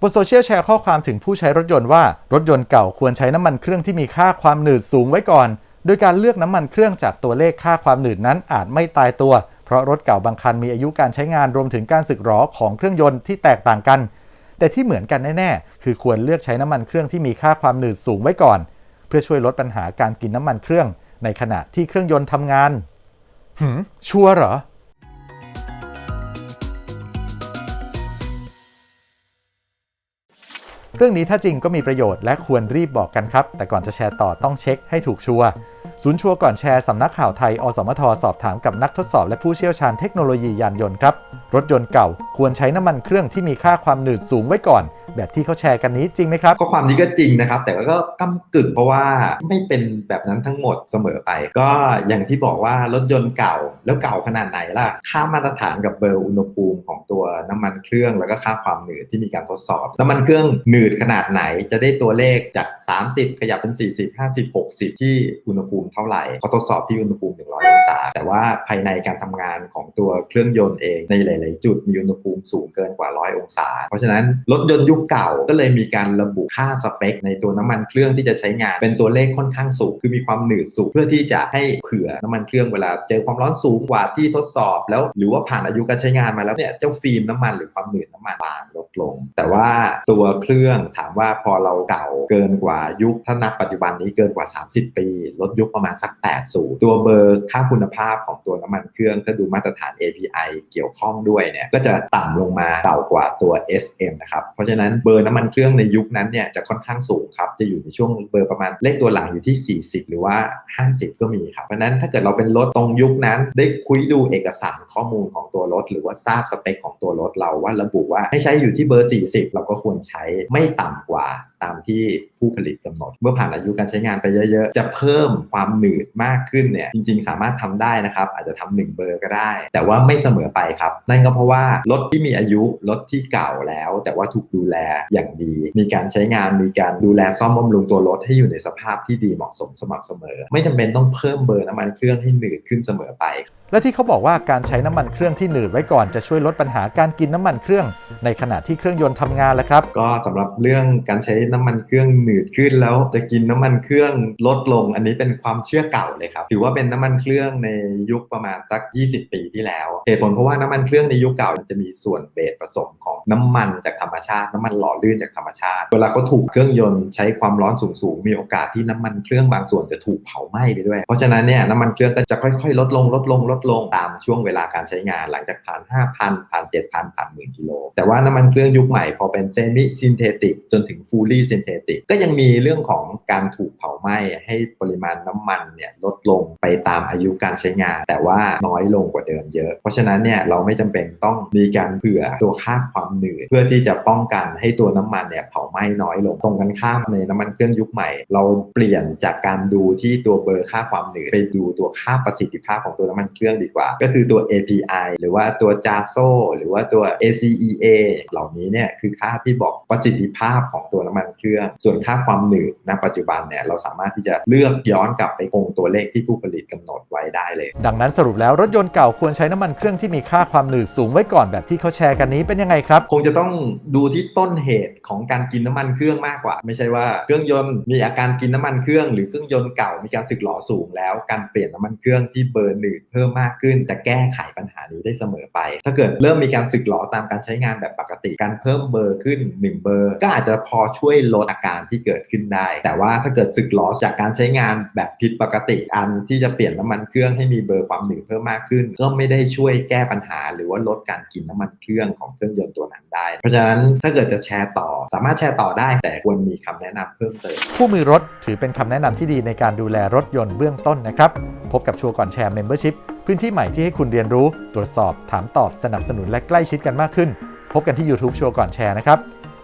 บนโซเชียลแชร์ข้อความถึงผู้ใช้รถยนต์ว่า รถยนต์เก่าควรใช้น้ำมันเครื่องที่มีค่าความหนืดสูงไว้ก่อน โดยการเลือกน้ำมันเครื่องจากตัวเลขค่าความหนืดนั้นอาจไม่ตายตัว เพราะรถเก่าบางคันมีอายุการใช้งานรวมถึงการสึกหรอของเครื่องยนต์ที่แตกต่างกัน แต่ที่เหมือนกันแน่ๆ คือควรเลือกใช้น้ำมันเครื่องที่มีค่าความหนืดสูงไว้ก่อน เพื่อช่วยลดปัญหาการกินน้ำมันเครื่อง ในขณะที่เครื่องยนต์ทำงานหืมชัวร์เหรอ เรื่องนี้ถ้าจริงก็มีประโยชน์และควรรีบบอกกันครับ แต่ก่อนจะแชร์ต่อต้องเช็คให้ถูกชัวร์ศูนย์ชัวร์ก่อนแชร์สำนักข่าวไทย อสมทสอบถามกับนักทดสอบและผู้เชี่ยวชาญเทคโนโลยียานยนต์ครับ รถยนต์เก่าควรใช้น้ำมันเครื่องที่มีค่าความหนืดสูงไว้ก่อน แบบที่เขาแชร์กันนี้จริงไหมครับข้อความนี้ก็จริงนะครับ แต่ว่าก็ก้ากึ่งเพราะว่าไม่เป็นแบบนั้นทั้งหมดเสมอไป ก็อย่างที่บอกว่ารถยนต์เก่าแล้วเก่าขนาดไหนล่ะ ค่ามาตรฐานกับเบอร์อุณหภูมิของตัวน้ำมันเครื่องแล้วก็ค่าความหนืดที่มีการทดสอบ น้ำมันเครื่องหนืดขนาดไหนจะได้ตัวเลขจาก 30 ขยับเป็น 40 50 60 ที่อุณหภูมิเท่าไหร่เขาทดสอบที่อุณหภูมิ 100 องศา แต่ว่าภายในการทำงานของตัวเครื่องยนต์เองในหลาย ๆ จุดมีอุณหภูมิสูงเกินกว่า 100 องศา เพราะฉะนั้นรถยนต์ยุคเก่าก็เลยมีการระบุค่าสเปค ในตัวน้ำมันเครื่องที่จะใช้งาน เป็นตัวเลขค่อนข้างสูงคือมีความหนืดสูงเพื่อที่จะให้เผื่อน้ำมันเครื่องเวลาเจอความร้อนสูงกว่าที่ทดสอบแล้ว หรือว่าผ่านอายุการใช้งานมาแล้วเนี่ยเจ้าฟิล์มน้ำมันหรือความหนืดน้ำมันบางลดลง แต่ว่าตัวเครื่องถามว่าพอเราเก่าเกินกว่ายุคถ้านับปัจจุบันนี้เกินกว่า 30 ปี ลดยุคประมาณสัก 80 ตัวเบอร์ค่าคุณภาพของตัวน้ำมันเครื่องถ้าดูมาตรฐาน API เกี่ยวข้องด้วยเนี่ยก็จะต่ำลงมาเต่ากว่าตัว SM นะครับเพราะฉะนั้นเบอร์น้ำมันเครื่องในยุคนั้นเนี่ยจะค่อนข้างสูงครับ จะอยู่ในช่วงเบอร์ประมาณเลขตัวหลังอยู่ที่ 40 หรือว่า 50 ก็มีครับ เพราะนั้นถ้าเกิดเราเป็นรถตรงยุคนั้น ได้คุยดูเอกสารข้อมูลของตัวรถ หรือว่าทราบสเปคของตัวรถเราว่าระบุว่าให้ใช้อยู่ที่เบอร์ 40 เราก็ควรใช้ไม่ต่ำกว่าตามที่ผู้ผลิตกำหนด เมื่อผ่านอายุการใช้งานไปเยอะ ๆ จะเพิ่มความหนืดมากขึ้นเนี่ยจริง ๆ สามารถทำได้นะครับ อาจจะทำหนึ่งเบอร์ก็ได้ แต่ว่าไม่เสมอไปครับ นั่นก็เพราะว่ารถที่มีอายุรถที่เก่าแล้ว แต่ว่าถูกดูแลอย่างดี มีการใช้งานมีการดูแลซ่อมบำรุงตัวรถให้อยู่ในสภาพที่ดีเหมาะสมสม่ำเสมอ ไม่จำเป็นต้องเพิ่มเบอร์น้ำมันเครื่องให้หนืดขึ้นเสมอไป และที่เขาบอกว่าการใช้น้ำมันเครื่องที่หนืดไว้ก่อนจะช่วยลดปัญหาการกินน้ำมันเครื่อง ในขณะที่เครื่องยนต์ทำงานแล้วครับ ก็สำหรับเรื่องการใช้น้ำมันเครื่องหนืดขึ้นแล้วจะกินน้ำมันเครื่องลดลง อันนี้เป็นความเชื่อเก่าเลยครับถือว่าเป็นน้ำมันเครื่องในยุคประมาณสัก 20 ปีที่แล้วเหตุผลเพราะว่าน้ำมันเครื่องในยุคเก่ามันจะมีส่วนเบสผสมของ น้ำมันจากธรรมชาติ น้ำมันหล่อลื่นจากธรรมชาติ เวลาเขาถูกเครื่องยนต์ใช้ความร้อนสูงๆมีโอกาสที่น้ำมันเครื่องบางส่วนจะถูกเผาไหม้ไปด้วย เพราะฉะนั้นเนี่ยน้ำมันเครื่องก็จะค่อยๆ ลดลงลดลงลดลงตามช่วงเวลาการใช้งานหลังจากผ่าน5,000ผ่าน7,000ผ่านหมื่นกิโลแต่ว่าน้ำมันเครื่องยุคใหม่พอเป็นเซมิซินเทติกจนถึงฟูลี่ซินเทติกก็ยังมีเรื่องของการถูกเผาไหม้ให้ปริมาณน้ำมันเนี่ยลดลงไปตามอายุการใช้งาน แต่ว่าน้อยลงกว่าเดิมเยอะ เพราะฉะนั้นเนี่ยเราไม่จำเป็นต้องมีการเผื่อตัวค่าความหนืดเพื่อที่จะป้องกันให้ตัวน้ำมันเนี่ยเผาไหม้น้อยลงตรงกันข้ามในน้ำมันเครื่องยุคใหม่ เราเปลี่ยนจากการดูที่ตัวเบอร์ค่าความหนืดไปดูตัวค่าประสิทธิภาพของตัวน้ำมันเครื่องดีกว่า ก็คือตัว API หรือว่าตัว JASO หรือว่าตัว ACEA เหล่านี้เนี่ยคือค่าที่บอกประสิทธิภาพของตัวน้ำมันเครื่อง ส่วนค่าความหนืดณปัจจุบันเนี่ยเราสามารถที่จะเลือกย้อนกลับไปคงตัวเลขที่ผู้ผลิตกำหนดไว้ได้เลย ดังนั้นสรุปแล้วรถยนต์เก่าควรใช้น้ำมันเครื่องที่มีค่าความหนืดสูงไว้ก่อนแบบที่เขาแชร์กันนี้เป็นยังไงครับคงจะต้องดูที่ต้นเหตุของการกินน้ำมันเครื่องมากกว่า ไม่ใช่ว่าเครื่องยนต์มีอาการกินน้ำมันเครื่อง หรือเครื่องยนต์เก่ามีการสึกหรอสูงแล้วการเปลี่ยนน้ำมันเครื่องที่เบอร์หนืดเพิ่มมากขึ้น แต่แก้ไข นี้ได้เสมอไป ถ้าเกิดเริ่มมีการสึกหรอตามการใช้งานแบบปกติ การเพิ่มเบอร์ขึ้น 1 เบอร์ ก็อาจจะพอช่วยลดอาการที่เกิดขึ้นได้ แต่ว่าถ้าเกิดสึกหรอจากการใช้งานแบบผิดปกติอันที่จะเปลี่ยนน้ำมันเครื่องให้มีเบอร์ความหนืดเพิ่มมากขึ้น ก็ไม่ได้ช่วยแก้ปัญหา หรือว่าลดการกินน้ำมันเครื่องของเครื่องยนต์ตัวนั้นได้ เพราะฉะนั้นถ้าเกิดจะแชร์ต่อ สามารถแชร์ต่อได้ แต่ควรมีคำแนะนำเพิ่มเติมคู่มือรถถือเป็นคำแนะนำที่ดีในการดูแลรถยนต์เบื้องต้นนะครับพบกับชัวร์ก่อนแชร์ Membership พื้นที่ใหม่ที่ให้คุณเรียนรู้ ตรวจสอบ ถามตอบ สนับสนุนและใกล้ชิดกันมากขึ้น พบกันที่ YouTube ชัวร์ก่อนแชร์นะครับ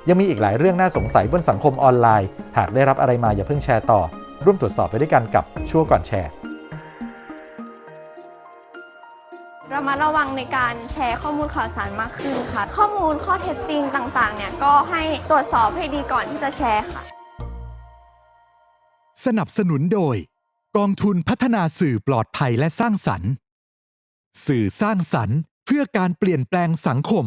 ยังมีอีกหลายเรื่องน่าสงสัยบนสังคมออนไลน์ หากได้รับอะไรมาอย่าเพิ่งแชร์ต่อ ร่วมตรวจสอบไปด้วยกันกับชัวร์ก่อนแชร์ เรามาระวังในการแชร์ข้อมูลข่าวสารมากขึ้นค่ะ ข้อมูลข้อเท็จจริงต่างๆ เนี่ยก็ให้ตรวจสอบให้ดีก่อนที่จะแชร์ค่ะ สนับสนุนโดย กองทุนพัฒนาสื่อปลอดภัยและสร้างสรรค์ สื่อสร้างสรรค์ เพื่อการเปลี่ยนแปลงสังคม